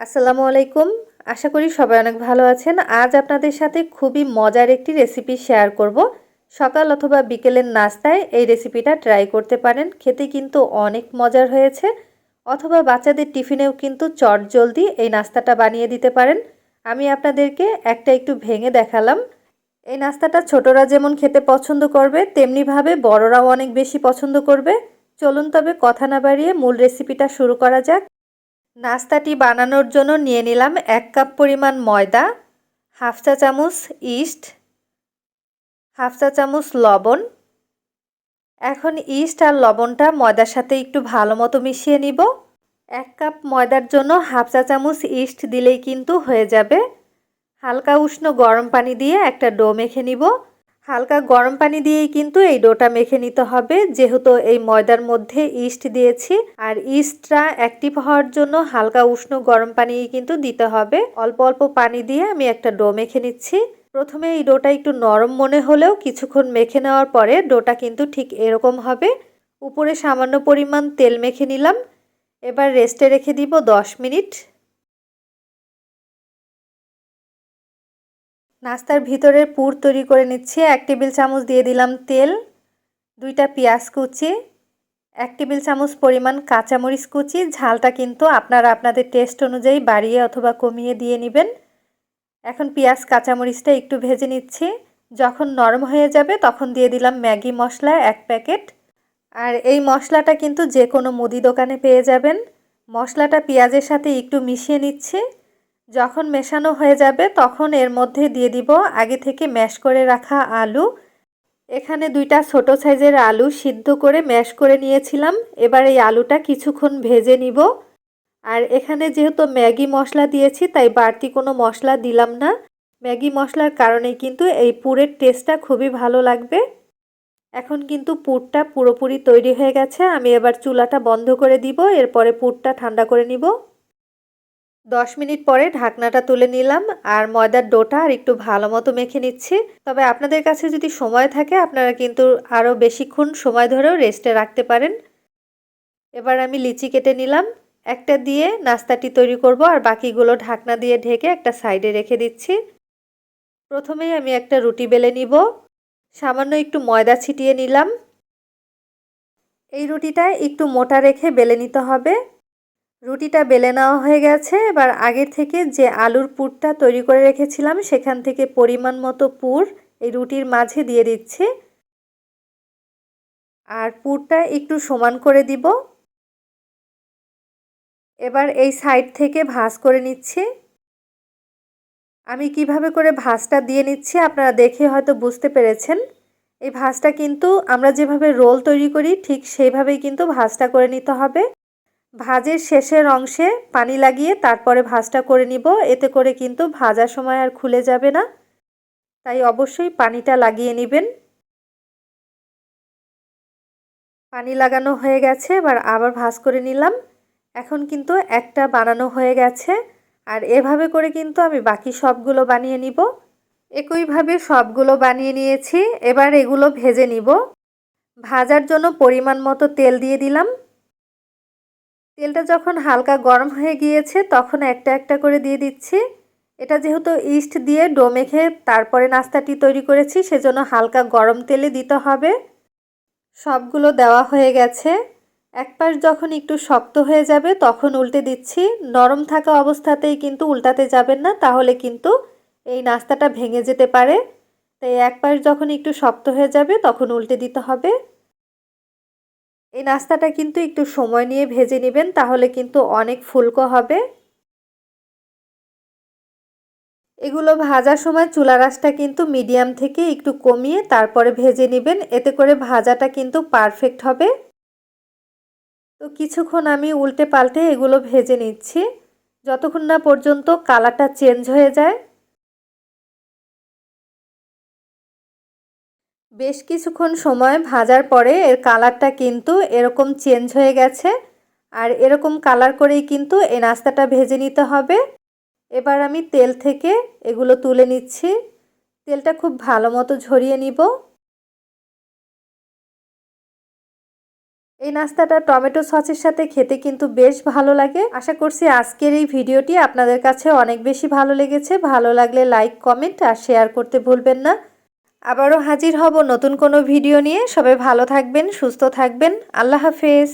আসসালামু আলাইকুম। আশা করি সবাই অনেক ভালো আছেন। আজ আপনাদের সাথে খুবই মজার একটি রেসিপি শেয়ার করব। সকাল অথবা বিকেলের নাস্তায় এই রেসিপিটা ট্রাই করতে পারেন। খেতে কিন্তু অনেক মজার হয়েছে। অথবা বাচ্চাদের টিফিনেও কিন্তু চট জলদি এই নাস্তাটা বানিয়ে দিতে পারেন। আমি আপনাদেরকে একটা একটু ভেঙে দেখালাম। এই নাস্তাটা ছোটরা যেমন খেতে পছন্দ করবে, তেমনিভাবে বড়রাও অনেক বেশি পছন্দ করবে। চলুন তবে কথা না বাড়িয়ে মূল রেসিপিটা শুরু করা যাক। নাস্তাটি বানানোর জন্য নিয়ে নিলাম এক কাপ পরিমাণ ময়দা, হাফ চা চামচ ইস্ট, হাফ চা চামচ লবণ। এখন ইস্ট আর লবণটা ময়দার সাথে একটু ভালো মতো মিশিয়ে নিব। এক কাপ ময়দার জন্য হাফ চা চামচ ইস্ট দিলেই কিন্তু হয়ে যাবে। হালকা উষ্ণ গরম পানি দিয়ে একটা ডো মেখে নিব। হালকা গরম পানি দিয়েই কিন্তু এই ডোটা মেখে নিতে হবে। যেহেতু এই ময়দার মধ্যে ইস্ট দিয়েছি, আর ইস্টটা অ্যাক্টিভ হওয়ার জন্য হালকা উষ্ণ গরম পানি কিন্তু দিতে হবে। অল্প অল্প পানি দিয়ে আমি একটা ডো মেখে নিচ্ছি। প্রথমে এই ডোটা একটু নরম মনে হলেও কিছুক্ষণ মেখে নেওয়ার পরে ডোটা কিন্তু ঠিক এরকম হবে। উপরে সামান্য পরিমাণ তেল মেখে নিলাম। এবার রেস্টে রেখে দিব দশ মিনিট। নাস্তার ভিতরের পুর তৈরি করে নিচ্ছি। এক টেবিল চামচ দিয়ে দিলাম তেল, দুইটা পেঁয়াজ কুচি, এক টেবিল চামচ পরিমাণ কাঁচামরিচ কুচি। ঝালটা কিন্তু আপনারা আপনাদের টেস্ট অনুযায়ী বাড়িয়ে অথবা কমিয়ে দিয়ে নেবেন। এখন পেঁয়াজ, কাঁচামরিচটা একটু ভেজে নিচ্ছি। যখন নরম হয়ে যাবে তখন দিয়ে দিলাম ম্যাগি মশলা এক প্যাকেট। আর এই মশলাটা কিন্তু যে কোনো মুদি দোকানে পেয়ে যাবেন। মশলাটা পেঁয়াজের সাথে একটু মিশিয়ে নিচ্ছি। যখন মেশানো হয়ে যাবে, তখন এর মধ্যে দিয়ে দিব আগে থেকে ম্যাশ করে রাখা আলু। এখানে দুইটা ছোট সাইজের আলু সিদ্ধ করে ম্যাশ করে নিয়েছিলাম। এবার এই আলুটা কিছুক্ষণ ভেজে নিব। আর এখানে যেহেতু ম্যাগি মশলা দিয়েছি, তাই বাড়তি কোনো মশলা দিলাম না। ম্যাগি মশলার কারণেই কিন্তু এই পুরের টেস্টটা খুবই ভালো লাগবে। এখন কিন্তু পুরটা পুরোপুরি তৈরি হয়ে গেছে। আমি এবার চুলাটা বন্ধ করে দিব, এরপরে পুরটা ঠান্ডা করে নিব। দশ মিনিট পরে ঢাকনাটা তুলে নিলাম আর ময়দার ডোটা আর একটু ভালো মতো মেখে নিচ্ছি। তবে আপনাদের কাছে যদি সময় থাকে, আপনারা কিন্তু আরও বেশিক্ষণ সময় ধরেও রেস্টে রাখতে পারেন। এবার আমি লিচি কেটে নিলাম, একটা দিয়ে নাস্তাটি তৈরি করব আর বাকিগুলো ঢাকনা দিয়ে ঢেকে একটা সাইডে রেখে দিচ্ছি। প্রথমেই আমি একটা রুটি বেলে নিব, সামান্য একটু ময়দা ছিটিয়ে নিলাম। এই রুটিটা একটু মোটা রেখে বেলে নিতে হবে। রুটিটা বেলে নেওয়া হয়ে গেছে। এবার আগের থেকে যে আলুর পুরটা তৈরি করে রেখেছিলাম, সেখান থেকে পরিমাণ মতো পুর এই রুটির মাঝে দিয়ে দিচ্ছি। আর পুরটা একটু সমান করে দিব। এবার এই সাইড থেকে ভাজ করে নিচ্ছি। আমি কীভাবে করে ভাজটা দিয়ে নিচ্ছি আপনারা দেখে হয়তো বুঝতে পেরেছেন। এই ভাজটা কিন্তু আমরা যেভাবে রোল তৈরি করি, ঠিক সেইভাবেই কিন্তু ভাজটা করে নিতে হবে। ভাজের শেষের অংশে পানি লাগিয়ে তারপরে ভাজটা করে নিব। এতে করে কিন্তু ভাজার সময় আর খুলে যাবে না। তাই অবশ্যই পানিটা লাগিয়ে নেবেন। পানি লাগানো হয়ে গেছে, এবার আবার ভাজ করে নিলাম। এখন কিন্তু একটা বানানো হয়ে গেছে। আর এভাবে করে কিন্তু আমি বাকি সবগুলো বানিয়ে নিব। একইভাবে সবগুলো বানিয়ে নিয়েছি। এবার এগুলো ভেজে নিব। ভাজার জন্য পরিমাণ মতো তেল দিয়ে দিলাম। তেলটা যখন হালকা গরম হয়ে গিয়েছে, তখন একটা একটা করে দিয়ে দিচ্ছি। এটা যেহেতু ইস্ট দিয়ে ডো মেখে তারপরে নাস্তাটি তৈরি করেছি, সেজন্য হালকা গরম তেলে দিতে হবে। সবগুলো দেওয়া হয়ে গেছে। এক পাশ যখন একটু শক্ত হয়ে যাবে, তখন উল্টে দিচ্ছি। নরম থাকা অবস্থাতেই কিন্তু উল্টাতে যাবেন না, তাহলে কিন্তু এই নাস্তাটা ভেঙে যেতে পারে। তাই এক পাশ যখন একটু শক্ত হয়ে যাবে, তখন উল্টে দিতে হবে। এই নাস্তাটা কিন্তু একটু সময় নিয়ে ভেজে নেবেন, তাহলে কিন্তু অনেক ফুলকো হবে। এগুলো ভাজার সময় চুলা রাসটা কিন্তু মিডিয়াম থেকে একটু কমিয়ে তারপরে ভেজে নেবেন, এতে করে ভাজাটা কিন্তু পারফেক্ট হবে। তো কিছুক্ষণ আমি উল্টে পাল্টে এগুলো ভেজে নিচ্ছি। যতক্ষণ না পর্যন্ত কালারটা চেঞ্জ হয়ে যায়। বেশ কিছুক্ষণ সময় ভাজার পরে এর কালারটা কিন্তু এরকম চেঞ্জ হয়ে গেছে। আর এরকম কালার করেই কিন্তু এই নাস্তাটা ভেজে নিতে হবে। এবার আমি তেল থেকে এগুলো তুলে নিচ্ছি। তেলটা খুব ভালো মতো ঝরিয়ে নিব। এই নাস্তাটা টমেটো সসের সাথে খেতে কিন্তু বেশ ভালো লাগে। আশা করছি আজকের এই ভিডিওটি আপনাদের কাছে অনেক বেশি ভালো লেগেছে। ভালো লাগলে লাইক, কমেন্ট আর শেয়ার করতে ভুলবেন না। আবারও হাজির হব নতুন কোনো ভিডিও নিয়ে। সবাই ভালো থাকবেন সুস্থ থাকবেন। আল্লাহ হাফেজ।